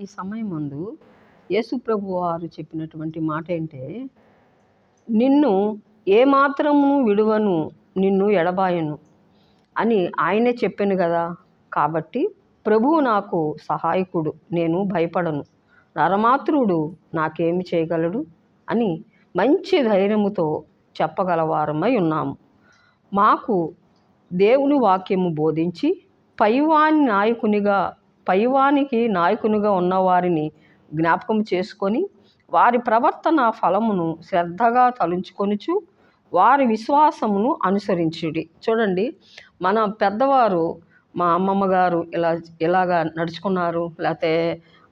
ఈ సమయం ముందు యేసుప్రభు వారు చెప్పినటువంటి మాట ఏంటే నిన్ను ఏమాత్రము విడువను నిన్ను ఎడబాయను అని ఆయనే చెప్పాను కదా. కాబట్టి ప్రభువు నాకు సహాయకుడు నేను భయపడను. నరమాతృడు నాకేమి చేయగలడు అని మంచి ధైర్యముతో చెప్పగలవారమై ఉన్నాము. మాకు దేవుని వాక్యము బోధించి పైవాని నాయకునిగా పైవానికి నాయకునిగా ఉన్నవారిని జ్ఞాపకం చేసుకొని వారి ప్రవర్తన ఫలమును శ్రద్ధగా తలుంచుకొనుచు వారి విశ్వాసమును అనుసరించుడి. చూడండి మన పెద్దవారు మా అమ్మమ్మ గారు ఇలా ఇలాగా నడుచుకున్నారు లేకపోతే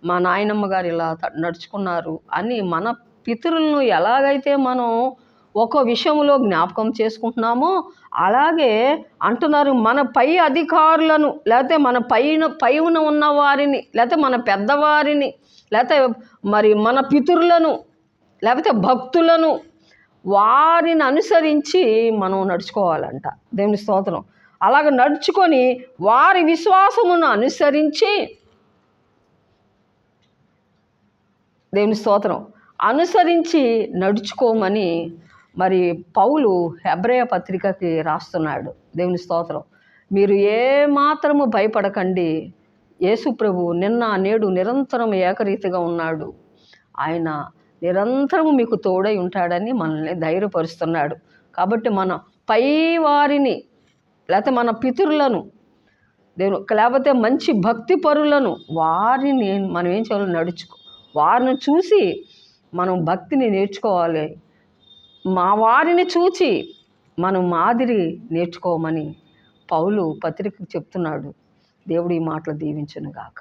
మా నాయనమ్మ గారు ఇలా నడుచుకున్నారు అని మన పితరులను ఎలాగైతే మనం ఒక్కో విషయంలో జ్ఞాపకం చేసుకుంటున్నామో అలాగే అంటున్నారు మన పై అధికారులను లేకపోతే మన పైన పైన ఉన్న వారిని లేకపోతే మన పెద్దవారిని లేకపోతే మరి మన పితరులను లేకపోతే భక్తులను వారిని అనుసరించి మనం నడుచుకోవాలంట. దేవుని స్తోత్రం. అలాగ నడుచుకొని వారి విశ్వాసమును అనుసరించి దేవుని స్తోత్రం. అనుసరించి నడుచుకోమని మరి పౌలు హెబ్రయ పత్రికకి రాస్తున్నాడు. దేవుని స్తోత్రం. మీరు ఏమాత్రము భయపడకండి. యేసు ప్రభు నిన్న నేడు నిరంతరం ఏకరీతిగా ఉన్నాడు. ఆయన నిరంతరము మీకు తోడై ఉంటాడని మనల్ని ధైర్యపరుస్తున్నాడు. కాబట్టి మన పై వారిని లేకపోతే మన పితరులను దేవుడు లేకపోతే మంచి భక్తి పరులను వారిని మనం ఏం చేయాలి నడుచుకో. వారిని చూసి మనం భక్తిని నేర్చుకోవాలి. మా వారిని చూచి మనం మాదిరి నేర్చుకోమని పౌలు పత్రిక చెప్తున్నాడు. దేవుడు ఈ మాటలు దీవించను గాక